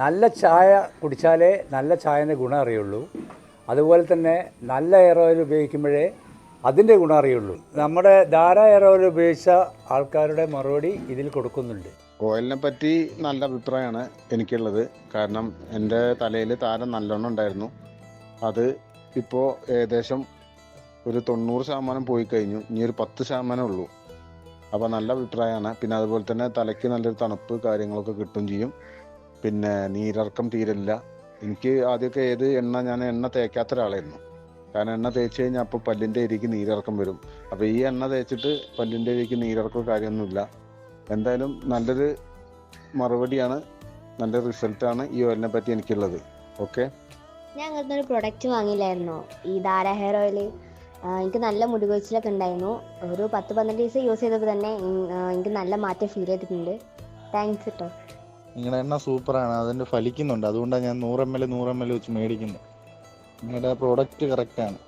നല്ല ചായ കുടിച്ചാലേ നല്ല ചായന്റെ ഗുണം അറിയുള്ളൂ. അതുപോലെ തന്നെ നല്ല എയർ ഓയിൽ ഉപയോഗിക്കുമ്പോഴേ അതിന്റെ ഗുണം അറിയുള്ളൂ. നമ്മുടെ ധാര എയർ ഓയിൽ ഉപയോഗിച്ച ആൾക്കാരുടെ മറുപടി ഇതിൽ കൊടുക്കുന്നുണ്ട്. ഓയിലിനെ പറ്റി നല്ല അഭിപ്രായമാണ് എനിക്കുള്ളത്. കാരണം എന്റെ തലയിൽ താരം നല്ലോണം ഉണ്ടായിരുന്നു. അത് ഇപ്പോൾ ഏകദേശം ഒരു തൊണ്ണൂറ് ശതമാനം പോയി കഴിഞ്ഞു. ഇനി ഒരു പത്ത് ശതമാനം ഉള്ളൂ. അപ്പോൾ നല്ല അഭിപ്രായമാണ്. പിന്നെ അതുപോലെ തന്നെ തലയ്ക്ക് നല്ലൊരു തണുപ്പ് കാര്യങ്ങളൊക്കെ കിട്ടും ചെയ്യും. പിന്നെ നീരർക്കം തീരില്ല. എനിക്ക് ആദ്യമൊക്കെ ഏത് എണ്ണ ഞാൻ എണ്ണ തേക്കാത്ത ഒരാളായിരുന്നു. കാരണം എണ്ണ തേച്ച് കഴിഞ്ഞാൽ അപ്പോൾ പല്ലിന്റെ ഇരിക്ക് നീരിറക്കം വരും. അപ്പോൾ ഈ എണ്ണ തേച്ചിട്ട് പല്ലിന്റെ ഇരിക്ക് നീരിറക്കോ കാര്യമൊന്നുമില്ല എന്തായാലും നല്ലൊരു മറുപടിയാണ് നല്ല റിസൾട്ടാണ് ഈ ഓയിലിനെ പറ്റി എനിക്കുള്ളത്. ഓക്കെ ഞാൻ അങ്ങനത്തെ ഒരു പ്രൊഡക്റ്റ് വാങ്ങിയില്ലായിരുന്നു? ഈ ധാര ഹെയർ ഓയിൽ എനിക്ക് നല്ല മുടികൊഴിച്ചിലൊക്കെ ഉണ്ടായിരുന്നു. ഒരു പത്ത് പന്ത്രണ്ട് ദിവസം യൂസ് ചെയ്തപ്പോൾ തന്നെ എനിക്ക് നല്ല മാറ്റം ഫീൽ ചെയ്തിട്ടുണ്ട്. താങ്ക്സ് കേട്ടോ നിങ്ങളുടെ എണ്ണ സൂപ്പറാണ്. അതിന്റെ ഫലിക്കുന്നുണ്ട്. അതുകൊണ്ടാണ് ഞാൻ നൂറ് എം എൽ നൂറ് എം എൽ വെച്ച് മേടിക്കുന്നത് നിങ്ങളുടെ പ്രോഡക്റ്റ് കറക്റ്റാണ്